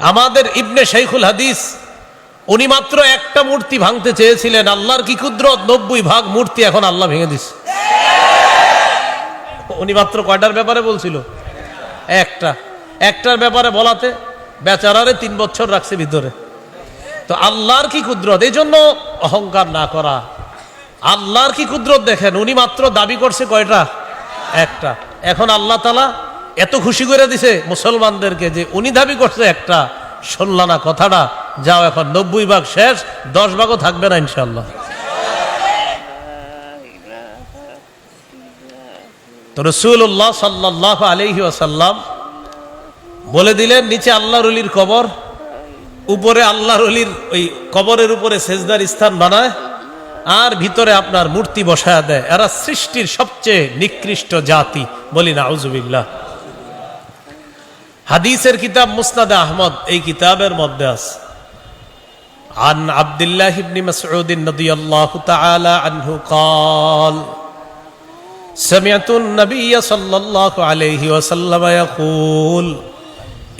আমাদের ইবনে শেখুল হাদিস, উনি মাত্র একটা মূর্তি ভাঙতে চেয়েছিলেন। আল্লাহর কি কুদরত? নব্বই ভাগ মূর্তি এখন আল্লাহ ভেঙে দিস উনি মাত্র কয়টার ব্যাপারে বলছিল? একটা। একটার ব্যাপারে বলাতে বেচারারে তিন বছর রাখছে ভিতরে। তো আল্লাহর কি কুদরত? এই জন্য অহংকার না করা। আল্লাহর কি কুদরত দেখেন? উনি মাত্র দাবি করছে কয়টা? একটা। এখন আল্লাহ তালা এত খুশি করে দিছে মুসলমানদেরকে যে উনি দাবি করছে একটা, শুনলা না কথাটা, যাও এখন নব্বই ভাগ শেষ, দশ ভাগও থাকবে না ইনশাল্লাহ তো রসুল্লাহ সাল্লাহ আলহি আসাল্লাম বলে দিলেন, নিচে আল্লাহ রলির কবর, উপরে আল্লাহ রলির ওই কবরের উপরে সেজদার স্থান বানায়, আর ভিতরে আপনার মূর্তি বসায় দেয়। এরা সৃষ্টির সবচেয়ে নিকৃষ্ট জাতি, বলি না আউজুবিল্লাহ হাদিসের কিতাব মুস্তাদ আহমদ এই কিতাবের মধ্যে আছে عن عبد الله بن مسعود رضي الله تعالى عنه قال سمعت النبي صلى الله عليه وسلم يقول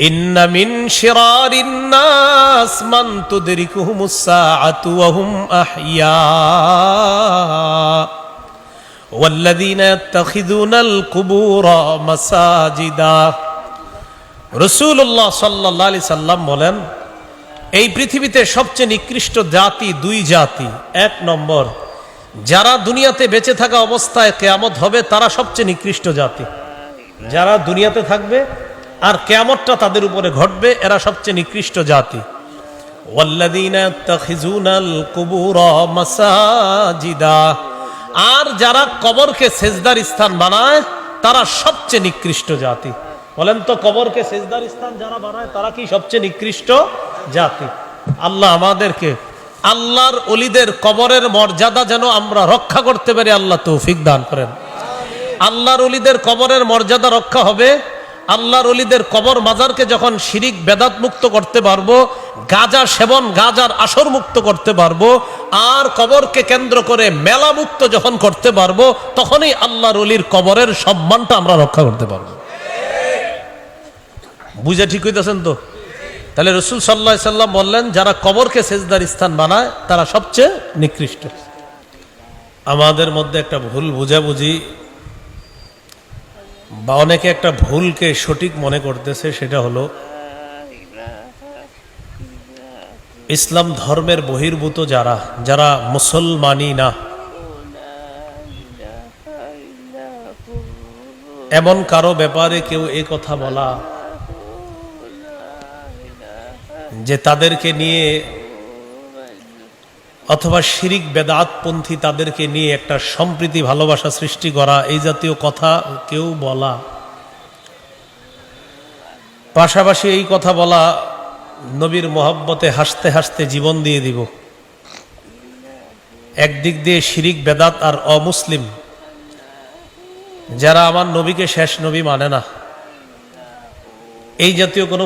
إن من شرار الناس من تدركهم الساعة وهم أحياء والذين يتخذون القبور مساجدا রসুল্লাহ সাল্লাহ সাল্লাম বলেন, এই পৃথিবীতে সবচেয়ে নিকৃষ্ট জাতি দুই জাতি। এক নম্বর, যারা দুনিয়াতে বেঁচে থাকা অবস্থায় কেয়ামত হবে, তারা সবচেয়ে নিকৃষ্ট জাতি। যারা দুনিয়াতে থাকবে আর কেয়ামতটা তাদের উপরে ঘটবে, এরা সবচেয়ে নিকৃষ্ট জাতি। আর যারা কবরকে সেজদার স্থান বানায়, তারা সবচেয়ে নিকৃষ্ট জাতি। বলেন তো কবরকে সেজদার স্থান যারা বানায়, তারা কি সবচেয়ে নিকৃষ্ট জাতি? আল্লাহ আমাদেরকে, আল্লাহর অলিদের কবরের মর্যাদা যেন আমরা রক্ষা করতে পারি, আল্লাহ তৌফিক দান করেন। আল্লাহর অলিদের কবরের মর্যাদা রক্ষা হবে। আল্লাহর অলিদের কবর মাজারকে যখন শিরিক, বেদাত মুক্ত করতে পারব, গাজা সেবন, গাজার আসর মুক্ত করতে পারব, আর কবরকে কেন্দ্র করে মেলা মুক্ত যখন করতে পারব, তখনই আল্লাহর অলির কবরের সম্মানটা আমরা রক্ষা করতে পারব। বুঝে ঠিক হইতেছেন তো? তাহলে রসুল সাল্লাহ সাল্লাম বললেন, যারা কবরকে সেজদার স্থান বানায়, তারা সবচেয়ে নিকৃষ্ট। আমাদের মধ্যে একটা ভুল বুঝাবুঝি, বা অনেকে একটা ভুলকে সঠিক মনে করতেছে, সেটা হলো ইসলাম ধর্মের বহির্ভূত যারা যারা মুসলমানই না। এমন কারও ব্যাপারে কেউ এ কথা বলা যে তাদেরকে নিয়ে অথবা শিরিক বেদাতপন্থী তাদেরকে নিয়ে একটা সম্প্রীতি ভালোবাসা সৃষ্টি করা, এই জাতীয় কথা কেউ বলা। পাশাপাশি এই কথা বলা, নবীর মোহাব্বতে হাসতে হাসতে জীবন দিয়ে দিব। একদিক দিয়ে শিরিক বেদাত আর অমুসলিম, যারা আমার নবীকে শেষ নবী মানে না। এই জাতীয় কোনো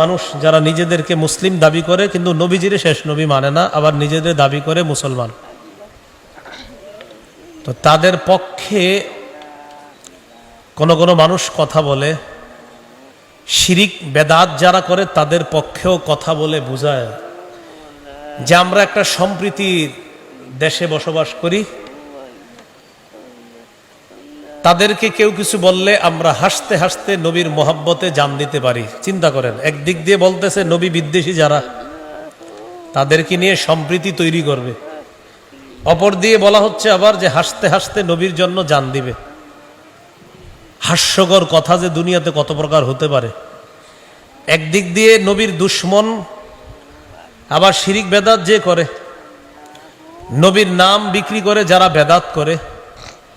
মানুষ যারা নিজেদেরকে মুসলিম দাবি করে, কিন্তু নবীজিরে শেষ নবী মানে না, আবার নিজেদের দাবি করে মুসলমান। তো তাদের পক্ষে কোন কোনো মানুষ কথা বলে, শিরিক, বেদাত যারা করে তাদের পক্ষেও কথা বলে বোঝায় যে আমরা একটা সম্প্রীতির দেশে বসবাস করি। তাদেরকে কেউ কিছু বললে আমরা হাসতে হাসতে নবীর মোহাব্বতে জান দিতে পারি। চিন্তা করেন, একদিক দিয়ে বলতেছে, নবী বিদ্বেষী যারা, তাদেরকে নিয়ে সম্প্রীতি তৈরি করবে। অপর দিয়ে বলা হচ্ছে আবার যে হাসতে হাসতে নবীর জন্য জান দিবে। হাস্যকর কথা যে দুনিয়াতে কত প্রকার হতে পারে। একদিক দিয়ে নবীর দুশ্মন, আবার শিরিক বেদাত যে করে, নবীর নাম বিক্রি করে যারা বেদাত করে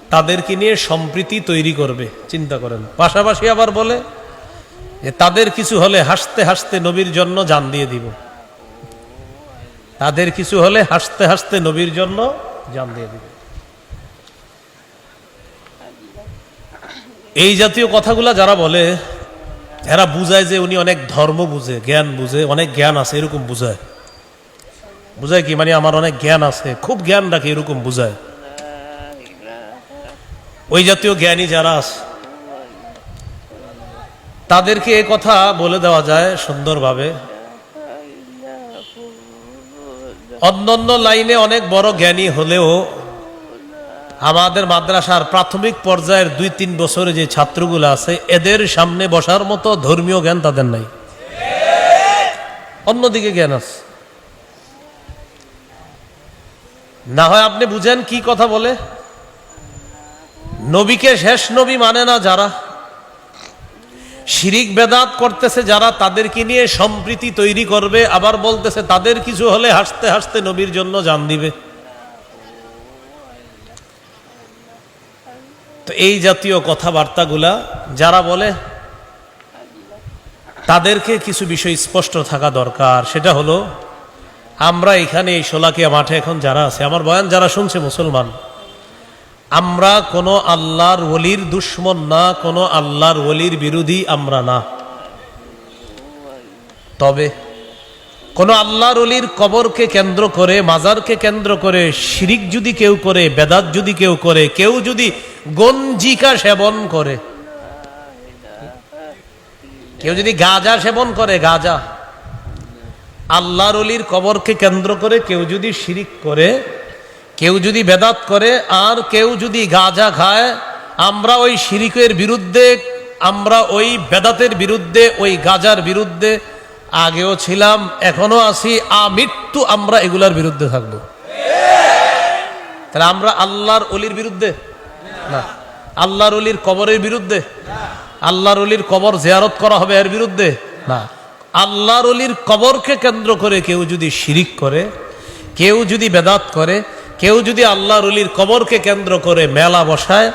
তাদেরকে নিয়ে সম্প্রীতি তৈরি করবে, চিন্তা করেন। পাশাপাশি আবার বলে যে, তাদের কিছু হলে হাসতে হাসতে নবীর জন্য জান দিয়ে দিব। তাদের কিছু হলে হাসতে হাসতে নবীর জন্য জান দিয়ে দিব। এই জাতীয় কথাগুলা যারা বলে, এরা বুঝায় যে উনি অনেক ধর্ম বুঝে, জ্ঞান বুঝে, অনেক জ্ঞান আছে এরকম বুঝায়। বুঝায় কি? মানে আমার অনেক জ্ঞান আছে, খুব জ্ঞান রাখে এরকম বুঝায়। ওই জাতীয় জ্ঞানী যারা আছে তাদেরকে এ কথা বলে দেওয়া যায় সুন্দরভাবে। অন্যান্য লাইনে অনেক বড় জ্ঞানী হলেও আমাদের মাদ্রাসার প্রাথমিক পর্যায়ের দুই তিন বছরে যে ছাত্রগুলো আছে, এদের সামনে বসার মতো ধর্মীয় জ্ঞান তাদের নাই। অন্যদিকে জ্ঞান আছে। না হয় আপনি বুঝেন কি কথা বলে? নবীকে শেষ নবী মানে না যারা? শিরিক বেদাত করতেছে যারা, তাদেরকে নিয়ে সম্প্রীতি তৈরি করবে, আবার বলতেছে তাদের কিছু হলে হাসতে হাসতে নবীর জন্য জান দিবে। তো এই জাতীয় কথাবার্তাগুলা যারা বলে, তাদেরকে কিছু বিষয় স্পষ্ট থাকা দরকার। সেটা হলো, আমরা এখানে এই সোলাকিয়া মাঠে এখন যারা আছে, আমার বয়ান যারা শুনছে মুসলমান আমরা কোনো আল্লাহর ওলির দুশ্মন না, কোনো আল্লাহর ওলির বিরোধী আমরা না। তবে কোনো আল্লাহর অলির কবরকে কেন্দ্র করে, মাজারকে কেন্দ্র করে, শিরিক যদি কেউ করে, বেদাত যদি কেউ করে, কেউ যদি গঞ্জিকা সেবন করে, কেউ যদি গাজা সেবন করে, গাজা, আল্লাহর অলির কবরকে কেন্দ্র করে কেউ যদি শিরিক করে কেউ যদি বেদাত করে, আর কেউ যদি গাজা খায়, আমরা ওই শিরিকের বিরুদ্ধে, আমরা ওই বেদাতের বিরুদ্ধে, ওই গাজার বিরুদ্ধে আগেও ছিলাম এখনও আছি আমৃত্যু আমরা এগুলার বিরুদ্ধে থাকব। তাহলে আমরা আল্লাহর অলির বিরুদ্ধে? না। আল্লাহর অলির কবরের বিরুদ্ধে? আল্লাহর অলির কবর জিয়ারত করা হবে এর বিরুদ্ধে? না। আল্লাহর অলির কবরকে কেন্দ্র করে কেউ যদি শিরিক করে, কেউ যদি বেদাত করে কেউ যদি আল্লাহর অলির কবরকে কেন্দ্র করে মেলা বসায়,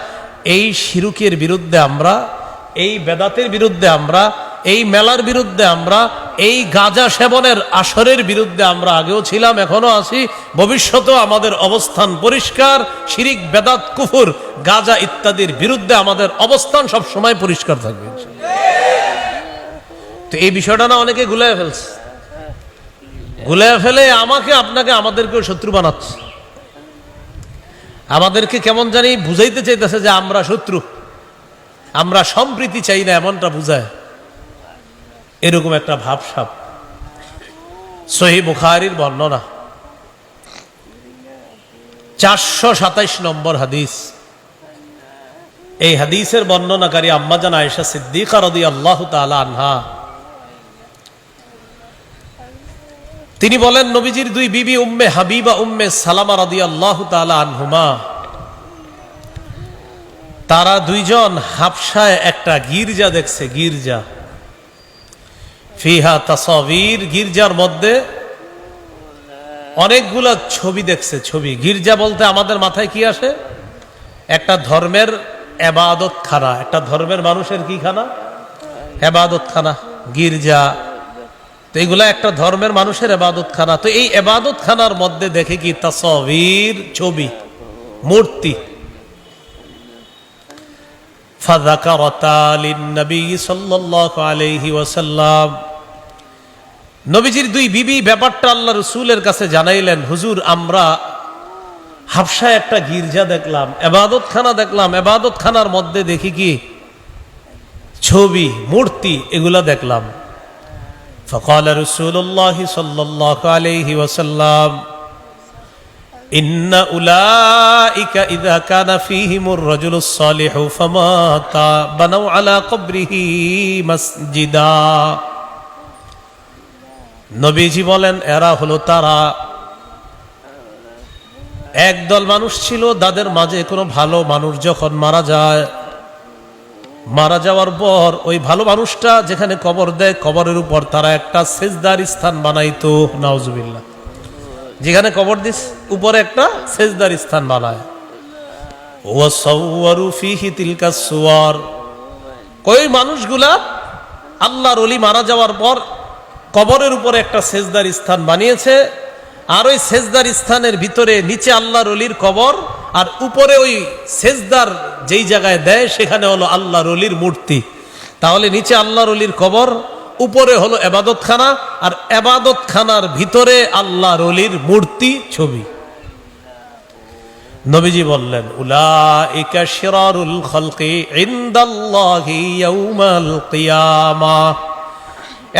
এই শিরুকের বিরুদ্ধে আমরা, এই বেদাতের বিরুদ্ধে আমরা, এই মেলার বিরুদ্ধে আমরা, এই গাঁজা সেবনের আসরের বিরুদ্ধে আমরা আগেও ছিলাম, এখনও আছি। ভবিষ্যতেও আমাদের অবস্থান পরিষ্কার, শিরিক, বেদাত, কুফুর, গাজা ইত্যাদির বিরুদ্ধে আমাদের অবস্থান সব সময় পরিষ্কার থাকবে তো এই বিষয়টা না অনেকে গুলাই ফেলছে। গুলাই ফেলে আমাকে, আপনাকে, আমাদেরকেও শত্রু বানাচ্ছে। আমাদেরকে কেমন জানি বুঝাইতে চাইতেছে যে আমরা শত্রু। আমরা সম্প্রীতি চাই না, এমনটা বুঝায়। এরকম একটা ভাবসাব। সহি বুখারির বর্ণনা। চারশো সাতাইশ নম্বর হাদিস। এই হাদিসের বর্ণনাকারী আম্মাজান আয়েশা সিদ্দিকা রদি আল্লাহ তালা আনহা। তিনি বলেন, নবীজির দুই বিবি উম্মে হাবিবা, উম্মে সালামা রদি আল্লাহ আনহুমা। তারা দুইজন হাফসায় একটা গির্জা দেখছে, গির্জা। ফিহা তাসবির, গির্জার মধ্যে অনেকগুলা ছবি দেখছে, ছবি। গির্জা বলতে আমাদের মাথায় কি আসে? একটা ধর্মের এবাদত খানা একটা ধর্মের মানুষের কি খানা? এবাদত খানা গির্জা। তো এইগুলা একটা ধর্মের মানুষের এবাদতখানা। তো এই এবাদতখানার মধ্যে দেখে কি তাসবির ছবি, মূর্তি? নবীজির দুই বিবি ব্যাপারটা আল্লাহ রসুলের কাছে জানাইলেন, হুজুর, আমরা হাফসায় একটা গির্জা দেখলাম, এবাদতখানা দেখলাম, এবাদতখানার মধ্যে দেখি কি ছবি, মূর্তি, এগুলা দেখলাম। فقال رسول الله صلى الله عليه وسلم إن أولئك إذا كان فيهم الرجل الصالح فمات بنوا على قبره مسجدا নবীজি বলেন এরা হলো তারা একদল মানুষ ছিল তাদের মাঝে কোনো ভালো মানুষ যখন মারা যায় মারা যাওয়ার পর ওই ভালো মানুষটা যেখানে কবর দেয়, কবরের উপর তারা একটা সেজদার স্থান বানাইতো, নাউজুবিল্লাহ। যেখানে কবর দিস, উপরে একটা সেজদার স্থান বানায়। কই মানুষগুলা আল্লাহর অলি মারা যাওয়ার পর কবরের উপরে একটা সেজদার স্থান বানিয়েছে, আর ওই সেজদার স্থানের ভিতরে নিচে আল্লাহর অলির কবর আর উপরে ওই সেজদার যেই জায়গায় দেয়, সেখানে হলো আল্লাহ রলির মূর্তি। তাহলে নিচে আল্লাহ রলির কবর, উপরে হলো এবাদতখানা, আর এবাদতখানার ভিতরে আল্লাহ রলির মূর্তি ছবি। নবীজি বললেন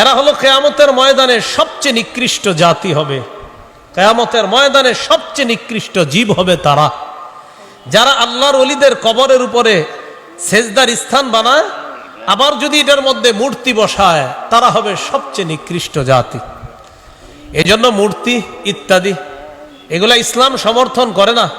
এরা হলো কেয়ামতের ময়দানে সবচেয়ে নিকৃষ্ট জাতি হবে। কেয়ামতের ময়দানে সবচেয়ে নিকৃষ্ট জীব হবে তারা। যারা আল্লাহর অলিদের কবরের উপরে সেজদার স্থান বানায়, আবার যদি এটার মধ্যে মূর্তি বসায়, তারা হবে সবচেয়ে নিকৃষ্ট জাতি। এজন্য মূর্তি ইত্যাদি, এগুলা ইসলাম সমর্থন করে না।